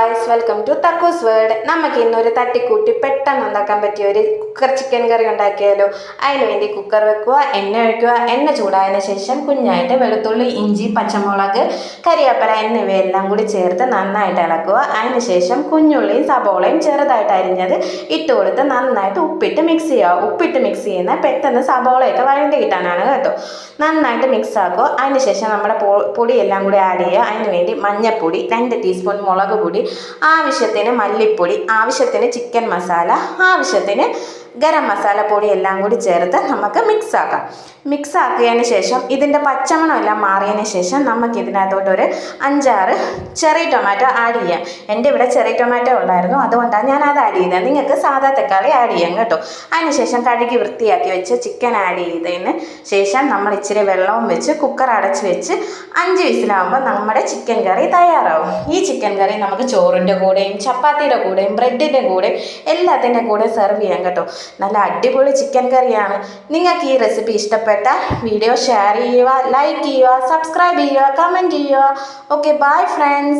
Guys welcome to Thakkus world നമുക്ക് ഇന്നൊരു തട്ടിക്കൂട്ടി പെട്ടെന്ന് ഉണ്ടാക്കാൻ പറ്റിയ ഒരു കുക്കർ ചിക്കൻ കറി ഉണ്ടാക്കിയാലോ? അതിന് വേണ്ടി കുക്കർ വെക്കുക എണ്ണ ഒഴിക്കുക എണ്ണ ചൂടായതിന് ശേഷം കുഞ്ഞായിട്ട് വെളുത്തുള്ളി ഇഞ്ചി പച്ചമുളക് കരിയാപ്പല എന്നിവയെല്ലാം കൂടി ചേർത്ത് നന്നായിട്ട് ഇളക്കുക. അതിന് ശേഷം കുഞ്ഞുള്ളിയും സബോളയും ചെറുതായിട്ട് അരിഞ്ഞത് ഇട്ട് കൊടുത്ത് നന്നായിട്ട് ഉപ്പിട്ട് മിക്സ് ചെയ്യുക. ഉപ്പിട്ട് മിക്സ് ചെയ്യുന്ന പെട്ടെന്ന് സബോളയൊക്കെ വഴണ്ടി കിട്ടാനാണ് കേട്ടോ. നന്നായിട്ട് മിക്സ് ആക്കുക. അതിന് ശേഷം നമ്മുടെ പൊടിയെല്ലാം കൂടി ആഡ് ചെയ്യുക. അതിന് വേണ്ടി മഞ്ഞൾപ്പൊടി രണ്ട് ടീസ്പൂൺ മുളക് പൊടി ആവശ്യത്തിന് മല്ലിപ്പൊടി ആവശ്യത്തിന് ചിക്കൻ മസാല ആവശ്യത്തിന് ഗരം മസാലപ്പൊടി പൊടി എല്ലാം കൂടി ചേർത്ത് നമുക്ക് മിക്സ് ആക്കാം. മിക്സ് ആക്കിയതിന് ശേഷം ഇതിന്റെ പച്ചമണം എല്ലാം മാറിയതിന് ശേഷം നമുക്ക് ഇതിനകത്തോട്ട് ഒരു അഞ്ചാറ് ചെറിയ ടൊമാറ്റോ ആഡ് ചെയ്യാം. എന്റെ ഇവിടെ ചെറിയ ടൊമാറ്റോ ഉണ്ടായിരുന്നു അതുകൊണ്ടാണ് ഞാൻ അത് ആഡ് ചെയ്തത് നിങ്ങൾക്ക് സാധാ തക്കാളി ആഡ് ചെയ്യാം കേട്ടോ. അതിന് ശേഷം കഴുകി വൃത്തിയാക്കി വെച്ച് ചിക്കൻ ആഡ് ചെയ്തതിന് ശേഷം നമ്മൾ ഇച്ചിരി വെള്ളവും വെച്ച് കുക്കർ അടച്ച് വെച്ച് അഞ്ച് വിസിലാകുമ്പോൾ നമ്മുടെ ചിക്കൻ കറി തയ്യാറാവും. ഈ ചിക്കൻ കറി നമുക്ക് ചോറിന്റെ കൂടെയും ചപ്പാത്തിയുടെ കൂടെയും ബ്രെഡിന്റെ കൂടെയും എല്ലാത്തിന്റെ കൂടെ സെർവ് ചെയ്യാം കേട്ടോ. നല്ല അടിപൊളി ചിക്കൻ കറിയാണ്. നിങ്ങൾക്ക് ഈ റെസിപ്പി ഇഷ്ടപ്പെട്ട വീഡിയോ ഷെയർ ചെയ്യുക ലൈക്ക് ചെയ്യുക സബ്സ്ക്രൈബ് ചെയ്യുക കമന്റ് ചെയ്യുക. Okay bye friends